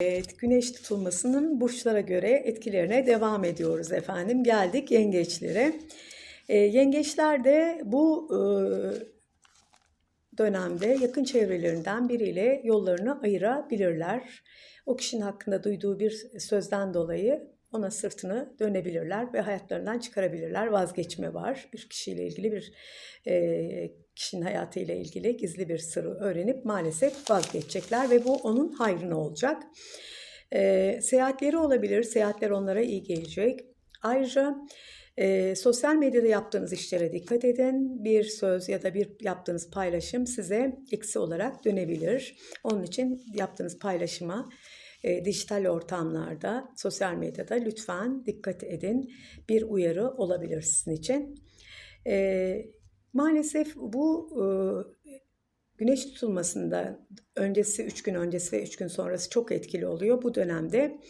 Evet, güneş tutulmasının burçlara göre etkilerine devam ediyoruz efendim. Geldik yengeçlere. Ee, yengeçler de bu e, dönemde yakın çevrelerinden biriyle yollarını ayırabilirler. O kişinin hakkında duyduğu bir sözden dolayı ona sırtını dönebilirler ve hayatlarından çıkarabilirler. Vazgeçme var. Bir kişiyle ilgili bir e, kişinin hayatıyla ilgili gizli bir sırrı öğrenip maalesef vazgeçecekler ve bu onun hayrına olacak. E, seyahatleri olabilir. Seyahatler onlara iyi gelecek. Ayrıca e, sosyal medyada yaptığınız işlere dikkat edin. Bir söz ya da bir yaptığınız paylaşım size eksi olarak dönebilir. Onun için yaptığınız paylaşıma e, dijital ortamlarda, sosyal medyada lütfen dikkat edin. Bir uyarı olabilir sizin için. E, maalesef bu e, güneş tutulmasında öncesi 3 gün öncesi ve 3 gün sonrası çok etkili oluyor. Bu dönemde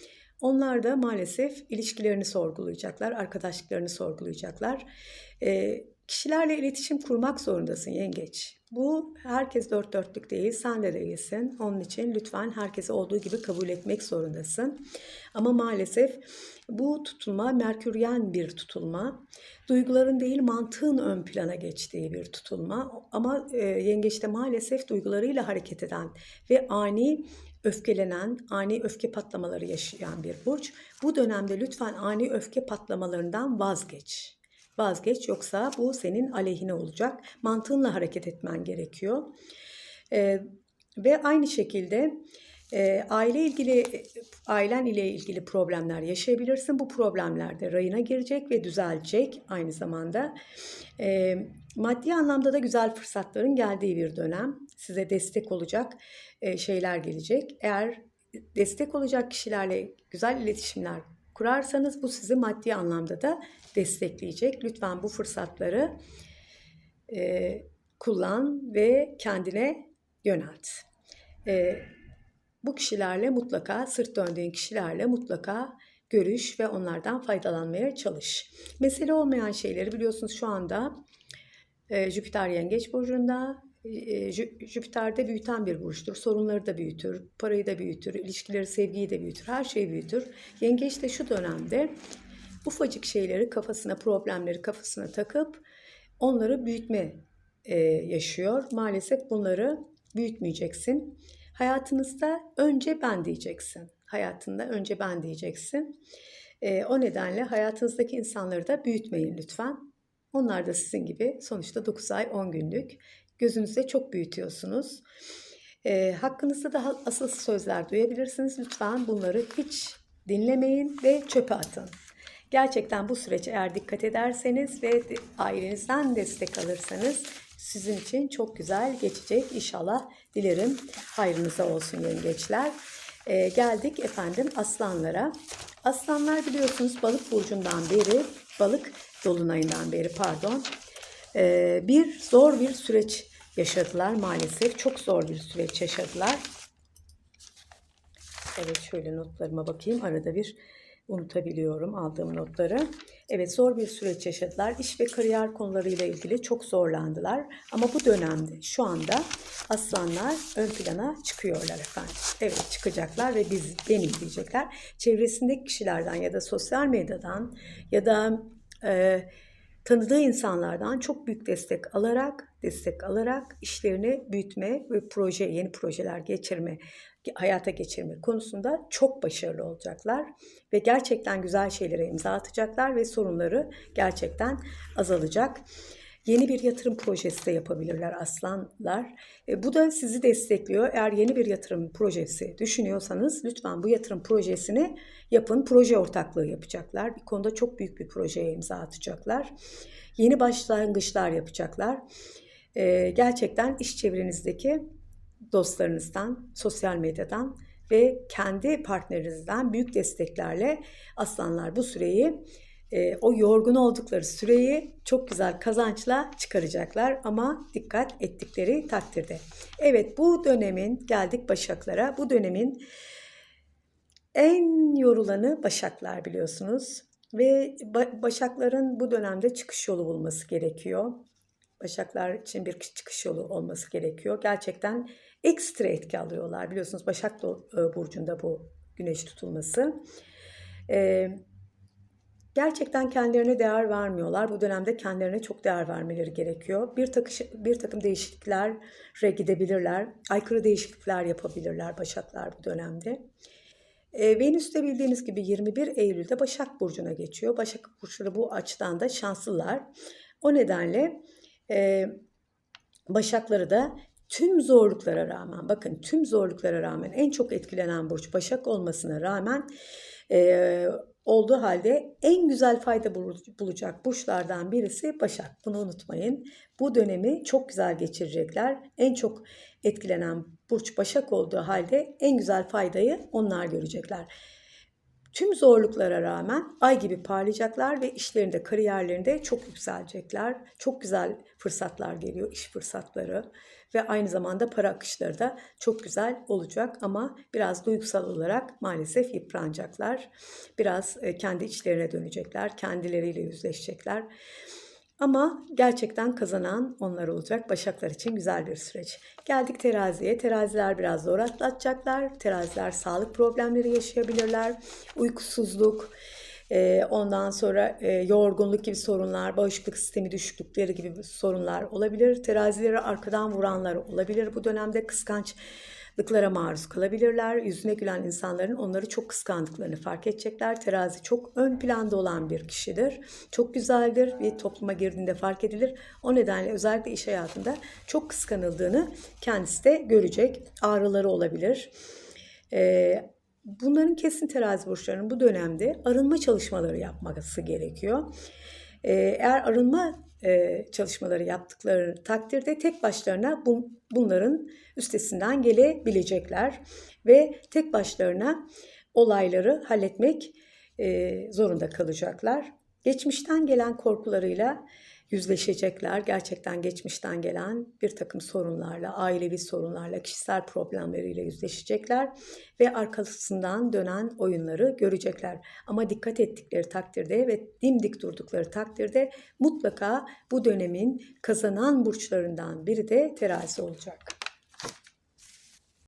onlar da maalesef ilişkilerini sorgulayacaklar, arkadaşlıklarını sorgulayacaklar. E, kişilerle iletişim kurmak zorundasın yengeç. Bu herkes dört dörtlük değil, sen de değilsin. Onun için lütfen herkesi olduğu gibi kabul etmek zorundasın. Ama maalesef bu tutulma merküryen bir tutulma. Duyguların değil mantığın ön plana geçtiği bir tutulma. Ama e, yengeçte maalesef duygularıyla hareket eden ve ani öfkelenen, ani öfke patlamaları yaşayan bir burç. Bu dönemde lütfen ani öfke patlamalarından vazgeç. Vazgeç yoksa bu senin aleyhine olacak. Mantığınla hareket etmen gerekiyor. Ee, ve aynı şekilde e, aile ilgili ailen ile ilgili problemler yaşayabilirsin. Bu problemler de rayına girecek ve düzelecek aynı zamanda. E, maddi anlamda da güzel fırsatların geldiği bir dönem. Size destek olacak e, şeyler gelecek. Eğer destek olacak kişilerle güzel iletişimler kurarsanız bu sizi maddi anlamda da destekleyecek. Lütfen bu fırsatları e, kullan ve kendine yönelt. E, bu kişilerle mutlaka, sırt döndüğün kişilerle mutlaka görüş ve onlardan faydalanmaya çalış. Mesele olmayan şeyleri biliyorsunuz şu anda e, Jüpiter Yengeç Burcu'nda, Jüpiter'de büyüten bir burçtur. Sorunları da büyütür, parayı da büyütür, ilişkileri, sevgiyi de büyütür, her şeyi büyütür. Yengeç de şu dönemde ufacık şeyleri kafasına, problemleri kafasına takıp onları büyütme e, yaşıyor. Maalesef bunları büyütmeyeceksin. Hayatınızda önce ben diyeceksin. Hayatında önce ben diyeceksin. E, o nedenle hayatınızdaki insanları da büyütmeyin lütfen. Onlar da sizin gibi sonuçta 9 ay 10 günlük. Gözünüzde çok büyütüyorsunuz. E, hakkınızda da asıl sözler duyabilirsiniz. Lütfen bunları hiç dinlemeyin ve çöpe atın. Gerçekten bu süreç eğer dikkat ederseniz ve ailenizden destek alırsanız sizin için çok güzel geçecek inşallah. Dilerim hayrınıza olsun yengeçler. Ee, geldik efendim aslanlara. Aslanlar biliyorsunuz balık burcundan beri, balık dolunayından beri pardon, ee, bir zor bir süreç yaşadılar maalesef. Çok zor bir süreç yaşadılar. Evet şöyle notlarıma bakayım. Arada bir unutabiliyorum aldığım notları. Evet zor bir süreç yaşadılar. İş ve kariyer konularıyla ilgili çok zorlandılar. Ama bu dönemde şu anda aslanlar ön plana çıkıyorlar efendim. Evet çıkacaklar ve biz benim diyecekler. Çevresindeki kişilerden ya da sosyal medyadan ya da e, tanıdığı insanlardan çok büyük destek alarak, destek alarak işlerini büyütme ve proje, yeni projeler geçirme, hayata geçirme konusunda çok başarılı olacaklar ve gerçekten güzel şeylere imza atacaklar ve sorunları gerçekten azalacak. Yeni bir yatırım projesi de yapabilirler aslanlar. E, bu da sizi destekliyor. Eğer yeni bir yatırım projesi düşünüyorsanız lütfen bu yatırım projesini yapın. Proje ortaklığı yapacaklar. Bir konuda çok büyük bir projeye imza atacaklar. Yeni başlangıçlar yapacaklar. E, gerçekten iş çevrenizdeki dostlarınızdan, sosyal medyadan ve kendi partnerinizden büyük desteklerle aslanlar bu süreyi e, o yorgun oldukları süreyi çok güzel kazançla çıkaracaklar ama dikkat ettikleri takdirde. Evet bu dönemin geldik Başaklara. Bu dönemin en yorulanı Başaklar biliyorsunuz. Ve Başakların bu dönemde çıkış yolu bulması gerekiyor. Başaklar için bir çıkış yolu olması gerekiyor. Gerçekten ekstra etki alıyorlar. Biliyorsunuz Başak Burcu'nda bu güneş tutulması. Ee, gerçekten kendilerine değer vermiyorlar. Bu dönemde kendilerine çok değer vermeleri gerekiyor. Bir, takış, bir takım değişikliklere gidebilirler. Aykırı değişiklikler yapabilirler Başaklar bu dönemde. E, Venüs de bildiğiniz gibi 21 Eylül'de Başak Burcu'na geçiyor. Başak Burçları bu açıdan da şanslılar. O nedenle e, Başakları da tüm zorluklara rağmen, bakın tüm zorluklara rağmen en çok etkilenen burç Başak olmasına rağmen e, olduğu halde en güzel fayda bulacak burçlardan birisi Başak. Bunu unutmayın. Bu dönemi çok güzel geçirecekler. En çok etkilenen burç Başak olduğu halde en güzel faydayı onlar görecekler. Tüm zorluklara rağmen ay gibi parlayacaklar ve işlerinde, kariyerlerinde çok yükselecekler. Çok güzel fırsatlar geliyor, iş fırsatları ve aynı zamanda para akışları da çok güzel olacak ama biraz duygusal olarak maalesef yıpranacaklar. Biraz e, kendi içlerine dönecekler, kendileriyle yüzleşecekler. Ama gerçekten kazanan onlar olacak. Başaklar için güzel bir süreç. Geldik teraziye. Teraziler biraz zor atlatacaklar. Teraziler sağlık problemleri yaşayabilirler. Uykusuzluk, e, ondan sonra e, yorgunluk gibi sorunlar, bağışıklık sistemi düşüklükleri gibi sorunlar olabilir. Terazileri arkadan vuranlar olabilir. Bu dönemde kıskanç lıklara maruz kalabilirler. Yüzüne gülen insanların onları çok kıskandıklarını fark edecekler. Terazi çok ön planda olan bir kişidir. Çok güzeldir ve topluma girdiğinde fark edilir. O nedenle özellikle iş hayatında çok kıskanıldığını kendisi de görecek. Ağrıları olabilir. Ee, bunların kesin terazi burçlarının bu dönemde arınma çalışmaları yapması gerekiyor. Ee, eğer arınma e, çalışmaları yaptıkları takdirde tek başlarına bu, bunların üstesinden gelebilecekler ve tek başlarına olayları halletmek e, zorunda kalacaklar. Geçmişten gelen korkularıyla yüzleşecekler. Gerçekten geçmişten gelen bir takım sorunlarla, ailevi sorunlarla, kişisel problemleriyle yüzleşecekler ve arkasından dönen oyunları görecekler. Ama dikkat ettikleri takdirde ve dimdik durdukları takdirde mutlaka bu dönemin kazanan burçlarından biri de terazi olacak.